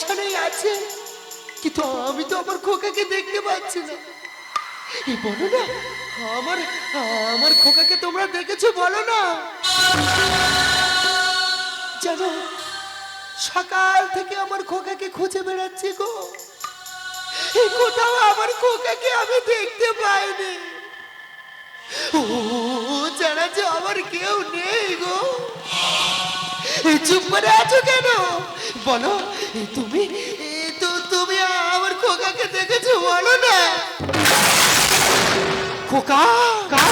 শ্মশানেই আছে। কিন্তু আমি তো আমার খোকাকে দেখতে পাচ্ছি না। এই বলো না, আমার আমার খোকাকে তোমরা দেখেছ, বলো না। জানো সকাল থেকে আমার খোকাকে খুঁজে বেড়াচ্ছি গো। এই কোথাও আমার খোকাকে আমি দেখতে পাইনি। ও জানা যে আমার কেউ নেই গো। চুপ করে আছো কেন? বলো তুমি তুমি আমার খোকাকে দেখেছ বলো না। খোকা? কা,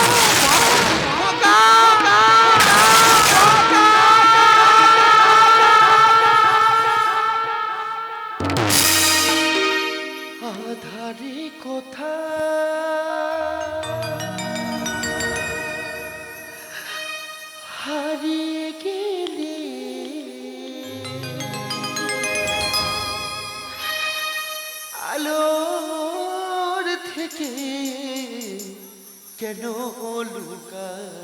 কেন লুকালে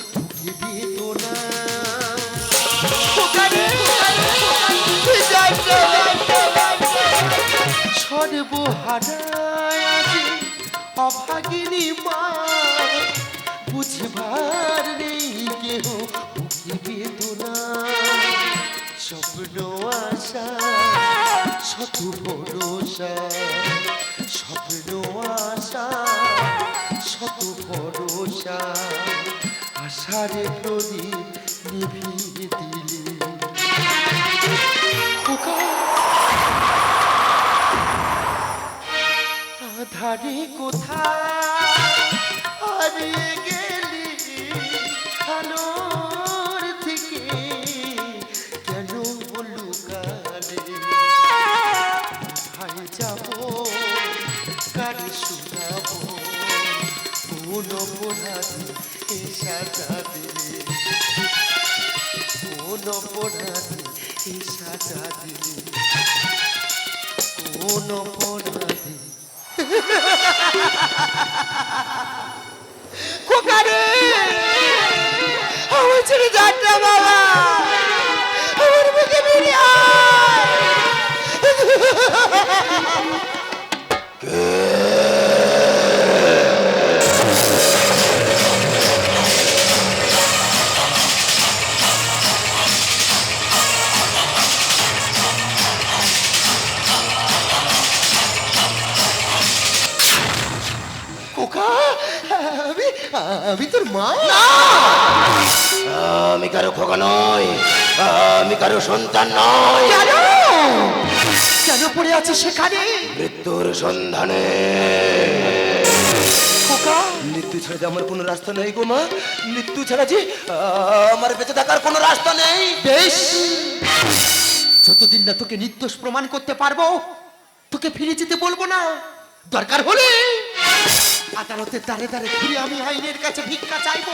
সর্বহারায় আজি অভাগিনী মা। বুঝবার নেই কেহ বেদনা। স্বপ্ন আশা, শত ভরসা। স্বপ্ন আশা, শত ভরসা। আশার প্রদীপ নিভিয়ে আধারে কোথায়? হারিয়ে গেলি আলোর থেকে কেন লুকালে কোথায় যাব? কারে শোনাবো? কোন অপরাধী এ সাজা দিলে? কোন অপরাধী এ সাজা দিলে? কোন অপরাধী খোকারে! আমার ছেলে যাত্রা বাবা! আমার মুখে বেরিয়ে আমি তোর মা? আমি কারও খোকা নয় আমি কারও সন্তান নয় কেন? কেন পড়ে আছে সেখানে? মৃত্যুর সন্ধানে। খোকা? মৃত্যু ছাড়া যে আমার কোনো রাস্তা নেই গো মা মৃত্যু ছাড়া যে আমার বেঁচে থাকার কোনো রাস্তা নেই। বেশ। যতদিন না তোকে নির্দোষ প্রমাণ করতে পারব তোকে ফিরে যেতে বলব না। দরকার হলে আদালতের দ্বারে দ্বারে ঘুরে আমি আইনের কাছে ভিক্ষা চাইব।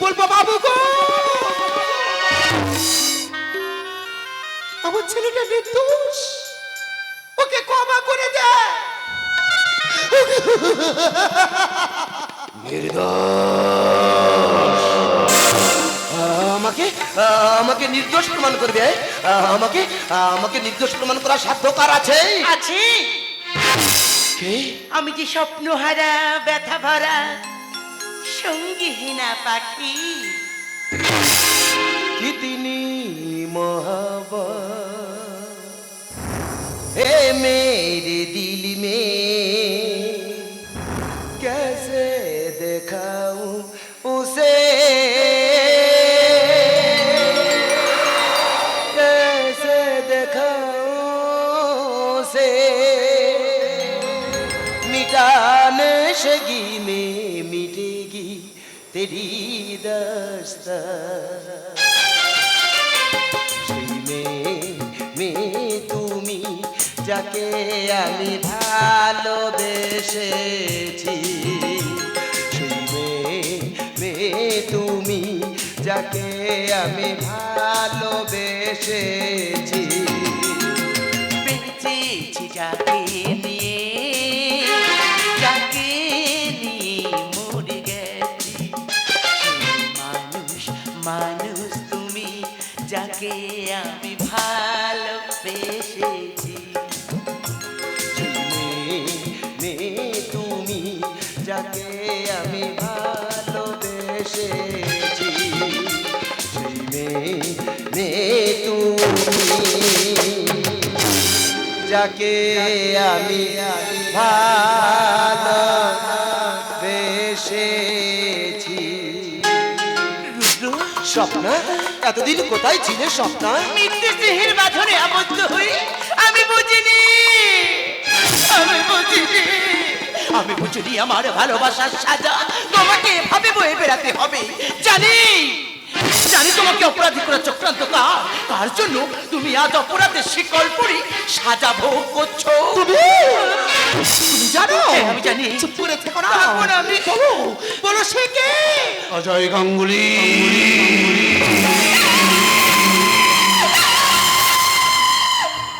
বলব বাবু গো! আমার ছেলেটা নির্দোষ। ওকে ক্ষমা করে আমাকে আমাকে নির্দোষ প্রমাণ করবে? আমাকে আমাকে নির্দোষ প্রমাণ করার সাধ্য কার আছে? আছে। কে আমি যে স্বপ্নহারা ব্যথা ভরা সঙ্গীহীনা পাখি কি তিনি মহাবা এ मेरे दिल में তেরি সেই মেয়ে মেয়ে তুমি, যাকে আমি ভালোবেসেছি। সেই মেয়ে মেয়ে তুমি, যাকে আমি ভালোবেসেছি। যাকে আমি ভালোবেসেছি। স্বপ্না? এতদিন কোথায় ছিলে স্বপ্না? মিথ্যে স্নেহের বাঁধনে আবদ্ধ হই আমি বুঝিনি। আমি বুঝিনি। আমি বুঝিনি আমার ভালোবাসার সাজা। তোমাকে এভাবে বয়ে বেড়াতে হবে। জানি জানি তোমাকে অপরাধী করে চক্রান্ত কার তার জন্য তুমি আজ অপরাধের শিকল পরি সাজা ভোগ করছ। তুমি? তুমি জানো? আমি জানি। চুপ করে থেকো না। আমি বলো। বলো সে কে? অজয় গাঙ্গুলি।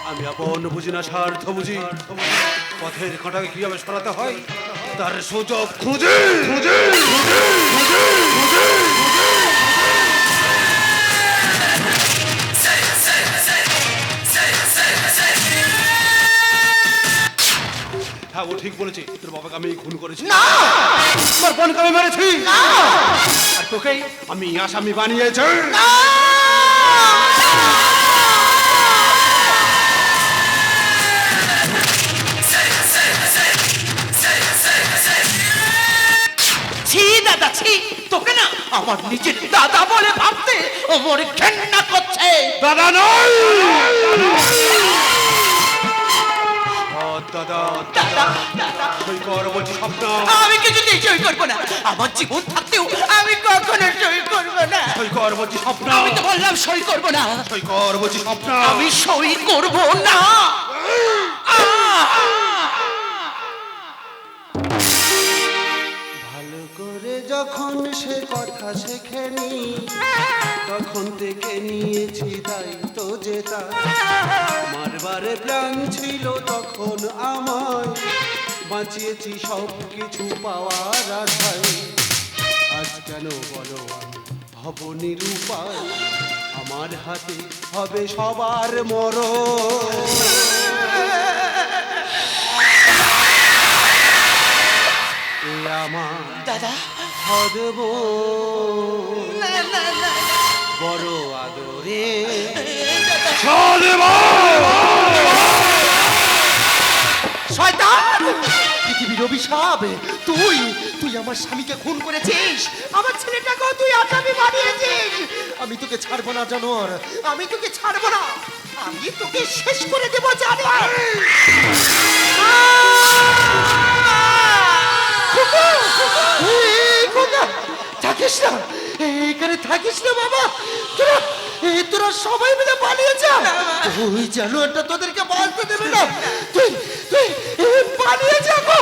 আমি আপন বুঝি না স্বার্থ বুঝি। পথের কাঁটাকে কীভাবে সরাতে হয়? তার সুযোগ খুঁজে। খুঁজে খুঁজে খুঁজে খুঁজে। হ্যাঁ ও ঠিক বলেছে। তোর বাবাকে আমি খুন করেছি। না! তোর বোনকে আমি মেরেছি। না আর তোকে আমি আসামি বানিয়েছি। ছি দাদা ছি। তোকে না আমার নিজের দাদা বলে ভাবতে আমার ঘেন্না করছে। দাদা নয়! দাদা। দাদা দাদা। সই কর বলছি স্বপ্ন। আমি কিছুতেই সই করব না। আমার জীবন থাকতেও আমি কখনো সই করব না। সই কর বলছি স্বপ্ন। আমি তো বললাম সই করব না। সই কর বলছি স্বপ্ন। আমি সই করব না। আহ! সে কথা শেখেনি। তখন থেকে নিয়েছি দায়িত্ব যেটা মারবারে প্ল্যান ছিল তখন আমায়। বাঁচিয়েছি সব কিছু পাওয়ার আশায়। আজ কেন বলো হব নিরুপায় আমার হাতে হবে সবার মরণ। এ আমার দাদা। হদব বড় আদরে। শয়তান! পৃথিবীর অভিশাপ। তুই তুই আমার স্বামীকে খুন করেছিস। আমার ছেলেটাকেও তুই আসামি বানিয়েছিস। আমি তোকে ছাড়বো না জানোয়ার। আমি তোকে ছাড়বো না। আমি তোকে শেষ করে দেবো জানোয়ার। খোকা! থাকিস না? এখানে থাকিস না বাবা। তোরা তোরা সবাই মিলে পালিয়ে যা। ওই জানোয়ারটা তোদেরকে বাঁচতে দেবে না। তুই তুই পালিয়ে যা গো।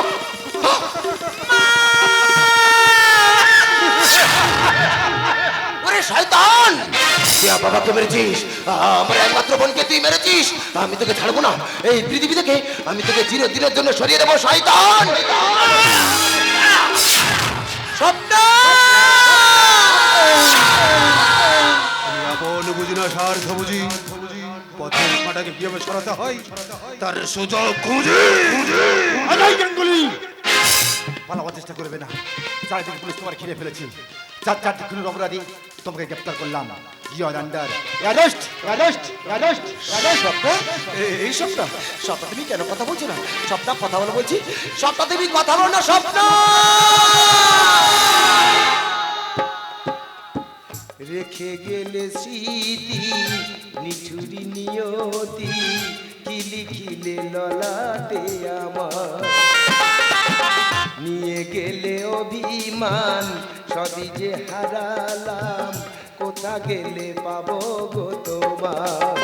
শয়তান! তুই মেরেছিস? আমার একমাত্র বোনকে তুই মেরেছিস? আমি তোকে ছাড়বো না। এই পৃথিবী থেকে আমি তোকে চিরদিনের জন্য সরিয়ে দেবো, শয়তান! স্বপ্ন বুঝি না স্বার্থ বুঝি পথের কাঁটাকে কীভাবে সরাতে হয়? তার সুযোগ খুঁজে। অজয় গাঙ্গুলি! পালাবার চেষ্টা করবে না। চারিদিকে পুলিশ তোমার ঘিরে ফেলেছে। চার চারটি খুনের অপরাধী তোমাকে গ্রেপ্তার করলাম। তুমি কেন কথা বলছো না? স্বপ্না কথা বলো বলছি। স্বপ্না তুমি কথা বলো না স্বপ্ন রেখে গেলে স্মৃতি, নিঠুরি নিয়তি কিলি খিলে ললাটে আমার। নিয়ে গেলে অভিমান, সবই যে হারালাম, কোথা গেলে পাবো গো তোমার?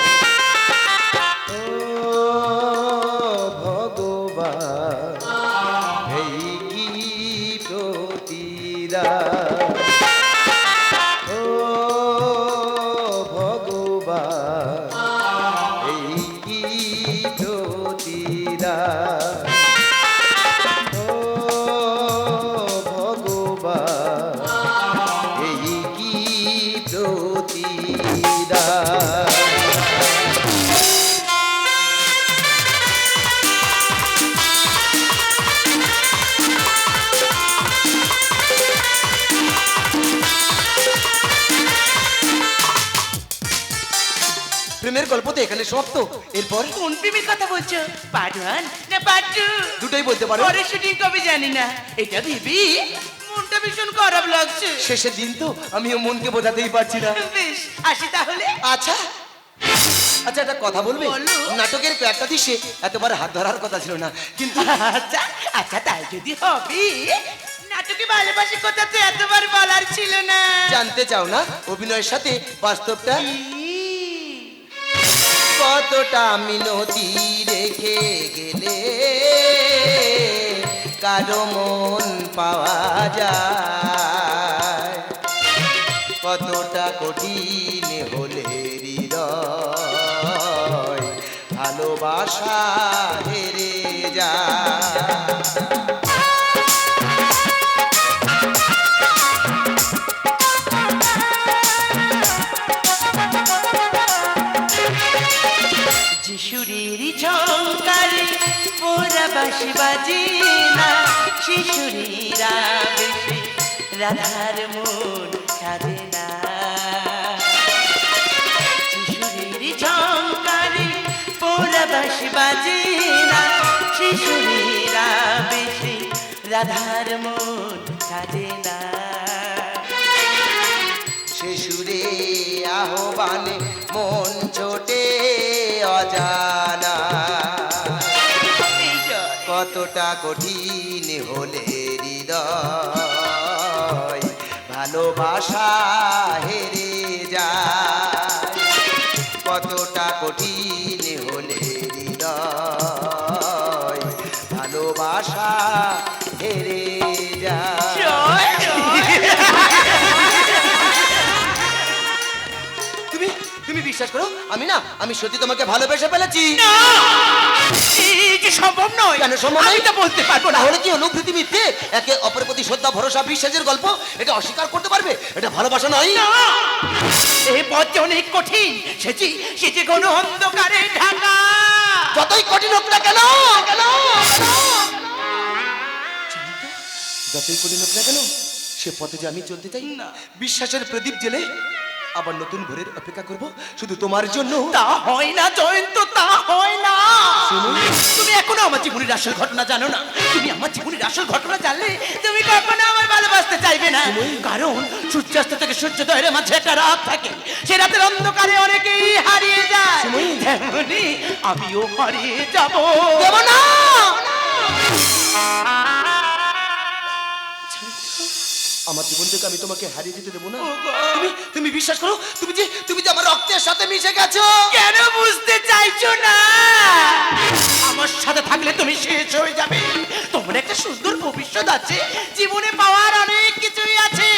ও ভগবান। প্রেমের গল্প তো এখানে সমাপ্ত। এরপর? কোন প্রেমের কথা বলছো? পার্ট না টু দুটোই বলতে পারো। পরে শুটিং কবে জানি না। এটা ভেবি মনটা ভীষণ খারাপ লাগছে। শেষের দিন তো আমিও মনকে বোঝাতেই পারছি না। বেশ আসি তাহলে। আচ্ছা। আচ্ছা একটা কথা বলবে? বলো। নাটকের একটা দৃশ্যে এতবার হাত ধরার কথা ছিল না কিন্তু আচ্ছা আচ্ছা তাই যদি হবে নাটকে ভালোবাসি কথা তো এতবার বলার ছিল না। জানতে চাও না অভিনয়ের সাথে বাস্তবটা? কতটা মিনতি রেখে গেলে? কারও মন পাওয়া যায়। কতটা কঠিন হলে হৃদয়, ভালোবাসা হেরে যায়। বাসি বাজি না শিশুরীরা বেশি রাধার মন সাজে না শিশুরের ঝঙ্কারে পোড়া বাসি বাজি না শিশুরীরা বেশি রাধার মন সাজে না শিশুরে আহ্বানে মন ছোটে অজানা। কতটা কঠিন হলে হৃদয়? ভালোবাসা হেরে বিশ্বাস করো? আমি না আমি সত্যি তোমাকে ভালোবেসে ফেলেছি। এই সম্ভব নয়? কেন সম্ভব নয়? আমি তা বলতে পারব না। তাহলে কি হলো পৃথিবীতে একে অপরের প্রতি শ্রদ্ধা ভরসা বিশ্বাসের গল্প? এটা অস্বীকার করতে পারবে? এটা ভালোবাসা নয়? এই পথ অনেক কঠিন সেটি সে যে কোনো অন্ধকারে ঢাকা। যতই কঠিন হোক না কেন? কেন যতই কঠিন হোক না কেন সে পথে যে আমি চলতে চাই? না। বিশ্বাসের প্রদীপ জেলে আবার নতুন ভোরের অপেক্ষা করব? শুধু তোমার জন্য। তা হয় না জয়ন্ত তা হয় না। তুমি এখনও আমার জীবনের আসল ঘটনা জানো না। তুমি আমার জীবনের আসল ঘটনা জানলে তুমি কখনো আমার ভালোবাসতে চাইবে না। কারণ সূর্যাস্ত থেকে সূর্যোদয়ের মাঝে একটা রাত থাকে। সে রাতের অন্ধকারে অনেকেই হারিয়ে যায়। তেমনি আমিও হারিয়ে যাব। দেব না! আমার জীবন থেকে আমি তোমাকে হারিয়ে যেতে দেবো না। তুমি তুমি বিশ্বাস করো? তুমি যে তুমি যে আমার রক্তের সাথে মিশে গেছো? কেন বুঝতে চাইছো না? আমার সাথে থাকলে তুমি শেষ হয়ে যাবে। তোমার একটা সুন্দর ভবিষ্যৎ আছে। জীবনে পাওয়ার অনেক কিছুই আছে।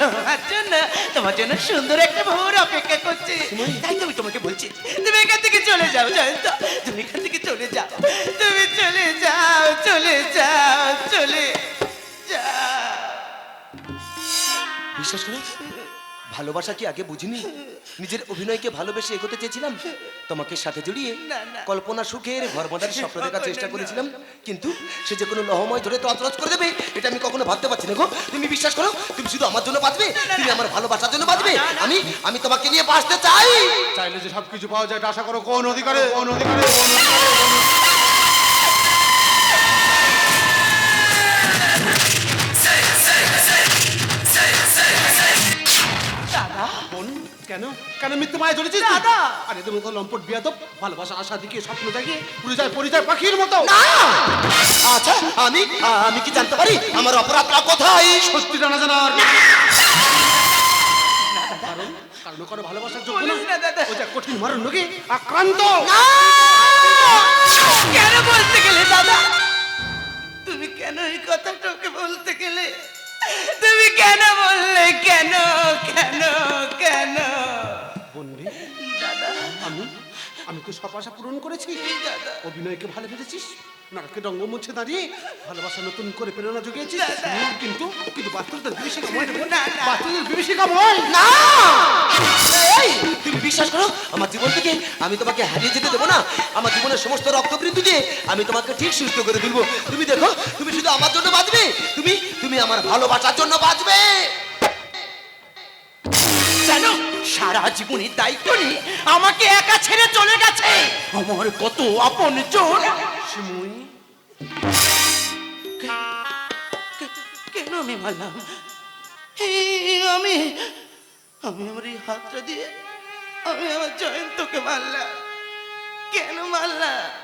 তোমার জন্য তোমার জন্য সুন্দর একটা ভোর অপেক্ষা করছে। তাই তুমি তোমাকে বলছি তুমি এখান থেকে চলে যাও জয়ন্ত তুমি এখান থেকে চলে যাও। তুমি চলে যাও চলে যাও চলে বিশ্বাস করো? ভালোবাসা কি আগে বুঝিনি? নিজের অভিনয়কে ভালোবেসে এগোতে চেয়েছিলাম? তোমাকে সাথে জড়িয়ে। কল্পনা সুখের ঘর বাঁধার স্বপ্ন দেখার চেষ্টা করেছিলাম। কিন্তু সে যে কোনো লহময় ধরে তো তছরছ করে দেবে এটা আমি কখনো ভাবতে পারছি না গো। তুমি বিশ্বাস করো? তুমি শুধু আমার জন্য বাঁচবে? তুমি আমার ভালোবাসার জন্য বাঁচবে? আমি আমি তোমাকে নিয়ে বাঁচতে চাই। চাইলে যে সবকিছু পাওয়া যায় আশা করো কোন অধিকারে কোন অধিকারে কোন অধিকারে? কেন? কেন মিথ্যে মায়া তুই? দাদা! আরে তুমি তো লম্পট বিয়া তো ভালোবাসা আশা দিকে স্বপ্ন দেখে পরিচয় পরিচয় পাখির মতো। আচ্ছা আমি আমি কি জানতে পারি আমার অপরাধটা কোথায়? সত্যি জানা জানার। কারণ কারণ করে ভালোবাসার যোগ্য না। বলিস না, দাদা। ও যা কঠিন মারণ নাকি আক্রান্ত। কেন বলতে গেলে দাদা? তুমি কেন এই কথাটাকে বলতে গেলে? তুমি কেন বললে কেন কেন কেন? বন্ধু দাদা আমি আমি তো সব আশা পূরণ করেছি। দাদা অভিনয়কে ভালোবেসেছিস নাটকে রঙ্গমঞ্চে দাঁড়িয়ে ভালোবাসা নতুন করে প্রেরণা জুগিয়েছিস। কিন্তু কিন্তু বাস্তবদের বিভীষিকাময় রে বোন। না, না। বাস্তবদের বিভীষিকাময় না! তুমি বিশ্বাস করো আমার জীবন থেকে আমি তোমাকে হারিয়ে যেতে দেবো না। আমার জীবনের সমস্ত রক্তবৃদ্ধি দিয়ে আমি তোমাকে ঠিক সুস্থ করে তুলবো। তুমি দেখো তুমি শুধু আমার জন্য বাঁচবে? তুমি তুমি আমার ভালোবাসার জন্য বাঁচবে। সারা জীবনের দায়িত্ব নিয়ে আমাকে একা ছেড়ে চলে গেছে। আমার কত আপন কেন আমি মারলাম? আমি আমি আমার এই হাতটা দিয়ে, আমি আমার জয়ন্তকে মারলাম। কেন মারলাম?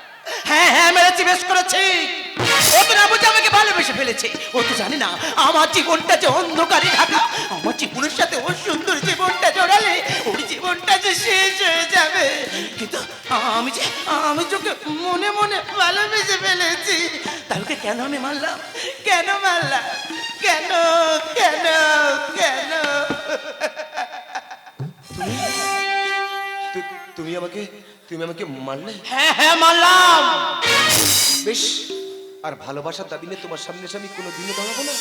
হ্যাঁ হ্যাঁ মেরেছি, বেশ করেছি। ও তো না বুঝে আমাকে ভালোবেসে ফেলেছে। ও তো জানে না, আমার জীবনটা যে অন্ধকারে ঢাকা আমার জীবনের সাথে ওর সুন্দর জীবনটা জড়ালে, ওর জীবনটা যে শেষ হয়ে যাবে। কিন্তু আমি যে, আমি তোকে মনে মনে ভালোবেসে ফেলেছি, তাহলে কেন আমি মারলাম? কেন মারলাম? কেন কেন কেন? তুমি আমাকে তুমি আমাকে মারলে? হ্যাঁ হ্যাঁ মারলাম। বেশ আর ভালোবাসার দাবি নিয়ে তোমার সামনে আমি কোনো দিনে দাঁড়াবো না।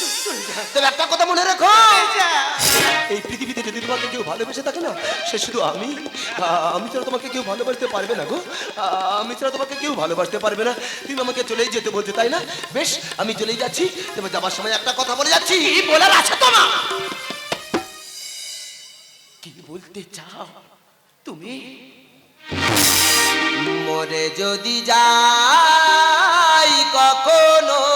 তবে একটা কথা মনে রাখো। এই পৃথিবীতে যদি তোমাকে কেউ ভালোবেসে থাকে না সে শুধু আমি। আমি ছাড়া তোমাকে কেউ ভালোবাসতে পারবে না গো। আমি ছাড়া তোমাকে কেউ ভালোবাসতে পারবে না। তুমি আমাকে চলেই যেতে বলতে তাই না? বেশ আমি চলেই যাচ্ছি। তবে যাবার সময় একটা কথা বলে যাচ্ছি। বলার আছে তোমার। কি বলতে চাও? তুমি মরে যদি যাই কখনো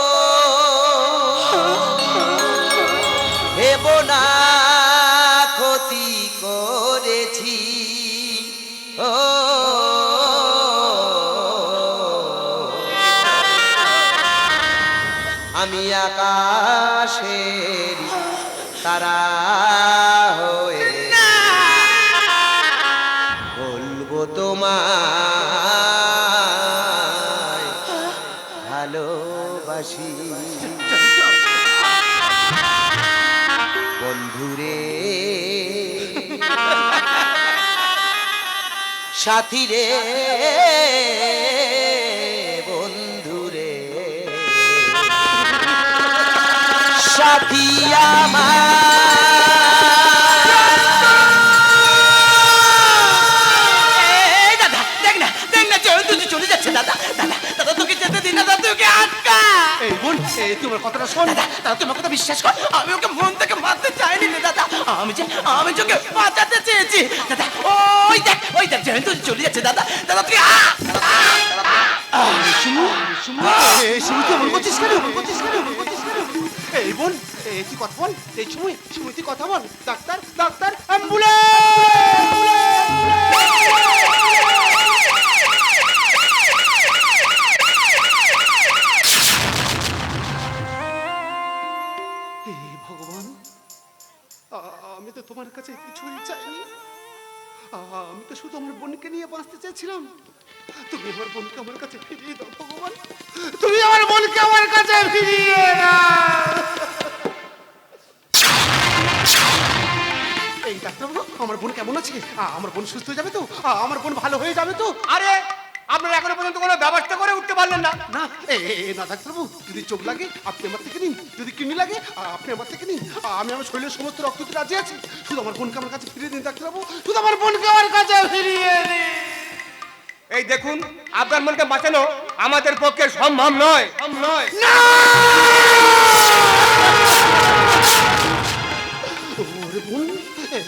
বন্ধুরে সাথী রে বন্ধুরে সাথী আমার। চলে যাচ্ছে, দাদা দাদা দাদা, তোকে যেতে দিন দাদা, তোকে আটকা বোন এই তোমার কথাটা শোন দাদা তোমার কথা বিশ্বাস কর, আমি ওকে মন থেকে মারতে চাইনি রে দাদা। আমি যে, আমি ওকে বাঁচাতে চেয়েছি, দাদা। ওই দেখ ওই দেখ জয়ন্ত চলে যাচ্ছে, দাদা। দাদা, তুই আ! শিমু শিমু শিমু বল? এই শিমু তুই কথা বল। ডাক্তার ডাক্তার হে তোমার কাছে কিছুই চাইনি। আমি তো শুধু আমার বোনকে নিয়ে বাঁচতে চেয়েছিলাম। তুমি আমার বোনকে আমার কাছে ফিরিয়ে দাও, ভগবান। তুমি আমার বোনকে আমার কাছে ফিরিয়ে এই ডাক্তারবাবু, আমার বোন কেমন আছে? আমার বোন সুস্থ হয়ে যাবে তো? আমার বোন ভালো হয়ে যাবে তো? আরে আপনারা এখনও পর্যন্ত কোনো ব্যবস্থা করে উঠতে পারলেন না। না এ না ডাক্তারবাবু যদি চোখ লাগে আপনি আমার থেকে নিন। যদি কিডনি লাগে আপনি আমার থেকে নিন। আমি আমার শরীরের সমস্ত রক্ত রাজি আছি। শুধু আমার বোনকে আমার কাছে ফিরিয়ে দিন ডাক্তারবাবু শুধু আমার বোনকে আমার কাছে ফিরিয়ে দিন। এই দেখুন আপনার মনকে বাঁচানো আমাদের পক্ষে সম্ভব নয়। সম্ভব নয়।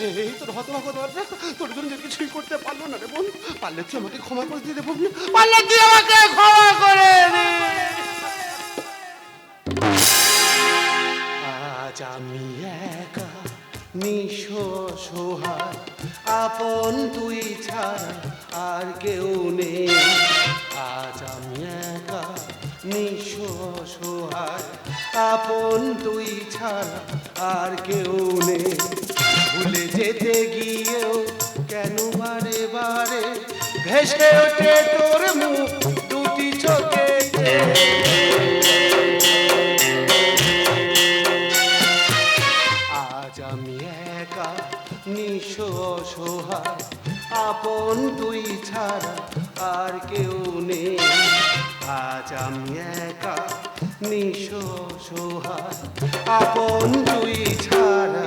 এই তোর হতভাগ দরজা তোর জন্য কিছুই করতে পারল না রে বোন। পারলে তুই আমাকে ক্ষমা করে দিয়ে দে বোন। পারলে তুই আমাকে ক্ষমা করে দে। আজ আমি একা নিঃস সোহার আপন তুই ছাড়া আর কেউ নেই। আজ আমি একা নিঃস সোহার আপন তুই ছাড়া আর কেউ নেই। ভুলে যেতে গিয়েও কেন বারে বারে ভেসে ওঠে তোর মুখ দুটি চোখে? আজ আমি একা নিঃস সোহার আপন তুই ছাড়া আর কেউ নেই। আজ আমি একা নিঃস সোহার আপন তুই ছাড়া।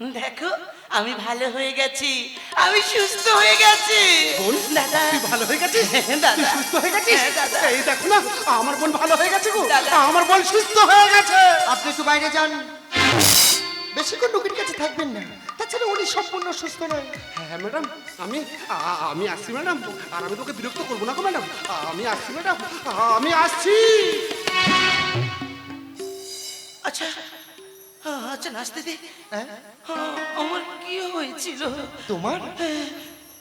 দেখো আমি ভালো হয়ে গেছি আমি সুস্থ হয়ে গেছি। বোন দাদা। তুই ভালো হয়ে গেছিস? দাদা। তুই সুস্থ হয়ে গেছিস? হ্যাঁ, দাদা। এই দেখ না আমার বোন ভালো হয়ে গেছে গো। দাদা। আমার বোন সুস্থ হয়ে গেছে। আপনি একটু বাইরে যান। বেশিক্ষণ রোগীর কাছে থাকবেন না। তাছাড়া উনি সম্পূর্ণ সুস্থ নয়। হ্যাঁ ম্যাডাম আমি আমি আসছি ম্যাডাম। আর আমি তোকে বিরক্ত করব না গো ম্যাডাম। আমি আসছি ম্যাডাম। আমি আসছি। আচ্ছা আচ্ছা নাচতে দে। আমার কি হয়েছিল? তোমার?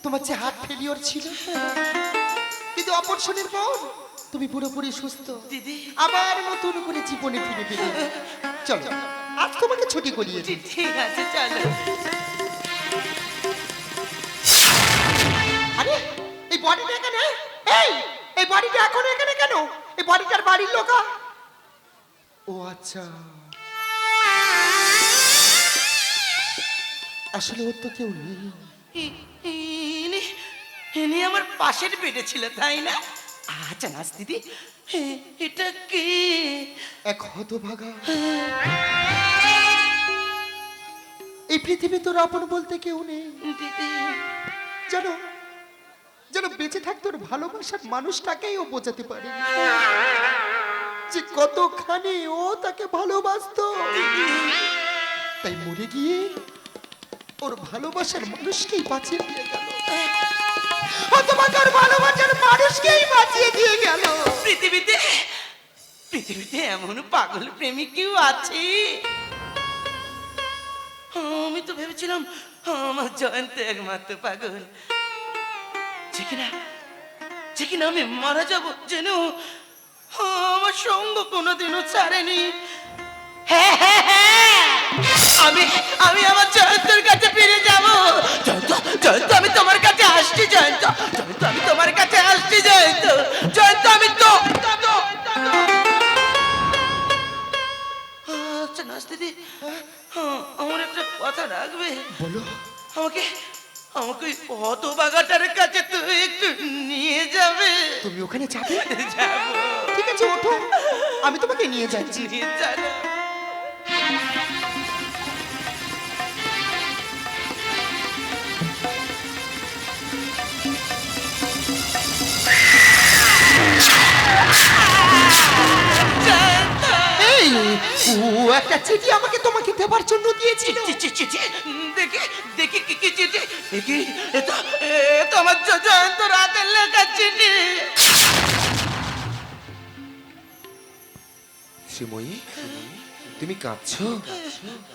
তোমার যে হার্ট ফেলিওর ছিল? কিন্তু অপারেশনের পর তুমি পুরোপুরি সুস্থ। দিদি। আবার নতুন করে জীবনে ফিরে ফিরে চলো আজ তোমাকে ছুটি করিয়ে ঠিক আছে চলো। আরে এই বডিটা এখানে? এই এই বডিটা এখন এখানে কেন? এই বডিটার বাড়ির লোকা? ও আচ্ছা। আসলে ওর তো কেউ নেই। ই- ইনি ইনি আমার পাশের বেডে ছিল তাই না? আচ্ছা নাচ দিদি এটা কি? এক হতভাগা। এই পৃথিবী তোর আপন বলতে কেউ নেই। দিদি। জানো যেন বেঁচে থাকতে ওর ভালোবাসার মানুষটাকেই ও বোঝাতে পারে। যে কতখানি ও তাকে ভালোবাসতো। তাই মরে গিয়ে ওর ভালোবাসার মানুষকেই বাঁচিয়ে দিয়ে গেল। অথবা তোর ভালোবাসার মানুষকেই বাঁচিয়ে দিয়ে গেল। পৃথিবীতে পৃথিবীতে এমন পাগল প্রেমিক কেউ আছে? আমি তো ভেবেছিলাম আমার জয়ন্ত একমাত্র পাগল। যে কিনা যে কিনা আমি মারা যাব যেন আমার সঙ্গ কোনোদিনও ছাড়েনি। হ্যাঁ হ্যাঁ হ্যাঁ। আমি আমি আমার জয়ন্তের কাছে ফিরে যাব। জয়ন্ত জয়ন্ত আমি তোমার কাছে আসছি জয়ন্ত। জয়ন্ত আমি তোমার কাছে আসছি জয়ন্ত। জয়ন্ত আমি তো আচ্ছা নাচ দিদি হ্যাঁ, আমার একটা কথা রাখবে। বলো। আমাকে আমাকে অত বাগাটার কাছে তো একটু নিয়ে যাবে। তুমি ওখানে যাবে? যাব। ঠিক আছে ওঠো। আমি তোমাকে নিয়ে যাচ্ছি। নিয়ে চলো ও একটা চিঠি আমাকে তোমাকে দেবার জন্য দিয়েছিল। দেখি দেখি কি কি চিঠি? দেখি আমার জয়ন্ত রাতের লেখা চিঠি। শ্রীময়ী তুমি কাঁদছো?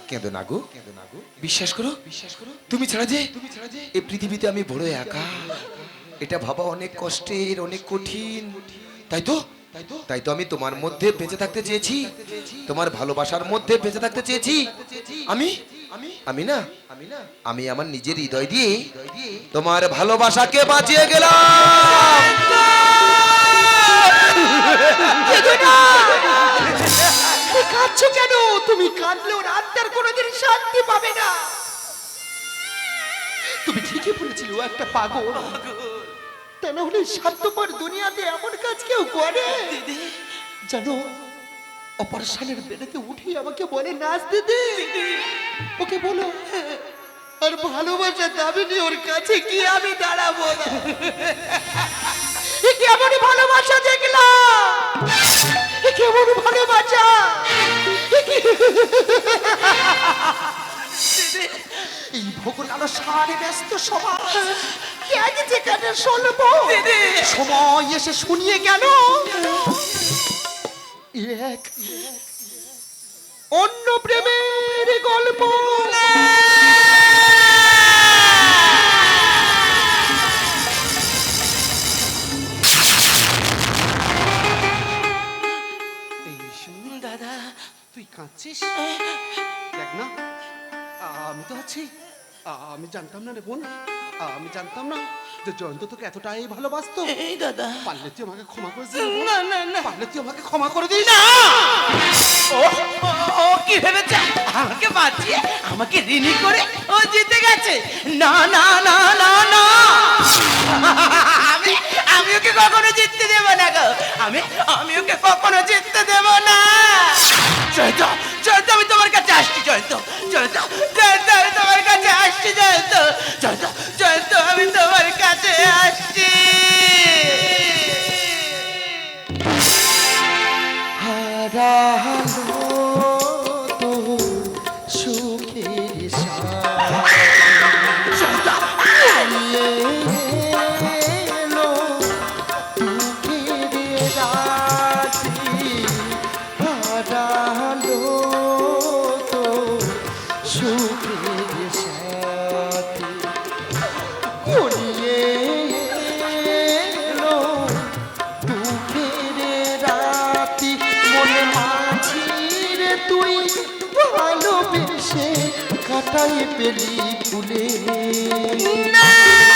কেঁদো না গো। কেঁদো না গো বিশ্বাস করো বিশ্বাস করো তুমি ছাড়া যে তুমি ছাড়া যে এই পৃথিবীতে আমি বড় একা। এটা ভাবা অনেক কষ্টের অনেক কঠিন। তাই তো? তাই তো? আমি তোমার মধ্যে বেঁচে থাকতে চেয়েছি। তোমার ভালোবাসার মধ্যে বেঁচে থাকতে চেয়েছি। আমি? আমি? না? আমি না? আমি আমার নিজের হৃদয় দিয়ে তোমার ভালোবাসাকে বাঁচিয়ে গেলাম। তুমি কাঁদছো কেন? তুমি কাঁদলেও রাতটার কোনোদিন শান্তি পাবে না। তুমি ঠিকই বলেছিলে ও একটা পাগল। তা না হলে স্বার্থপর দুনিয়াতে এমন কাজ কেউ করে? জানো অপারেশনের বেড়েতে উঠে আমাকে বলে নাচ দিদি। ওকে বলো আর ভালোবাসা দাবিনি ওর কাছে কি আমি দাঁড়াবো কেমন ভালোবাসা দেখলাম? এ কেমন ভালোবাসা? এই ভোগল সারে ব্যস্ত সবাই যেখানে শুনব। সময় এসে শুনিয়ে গেল। এক অন্য প্রেমের গল্প। দাদা তুই কাঁদছিস? দেখ না আমি তো আছি। আমি জানতাম না রে বোন। আমি জানতাম না যে জয়ন্ত তোকে এতটাই ভালোবাসতো। এই দাদা। পারলে তুই আমাকে ক্ষমা করে দিস। না না না। পারলে তুই আমাকে ক্ষমা করে দিস। না! ও- ও কি ভেবেছে? আমাকে বাঁচিয়ে আমাকে ঋণী করে ও জিতে গেছে? না না না না না! আমি আমি ওকে কখনো জিততে দেব না গো। আমি আমি ওকে কখনো জিততে দেব না। জয়ন্ত কাটাই পেলি ফুলে? যাবি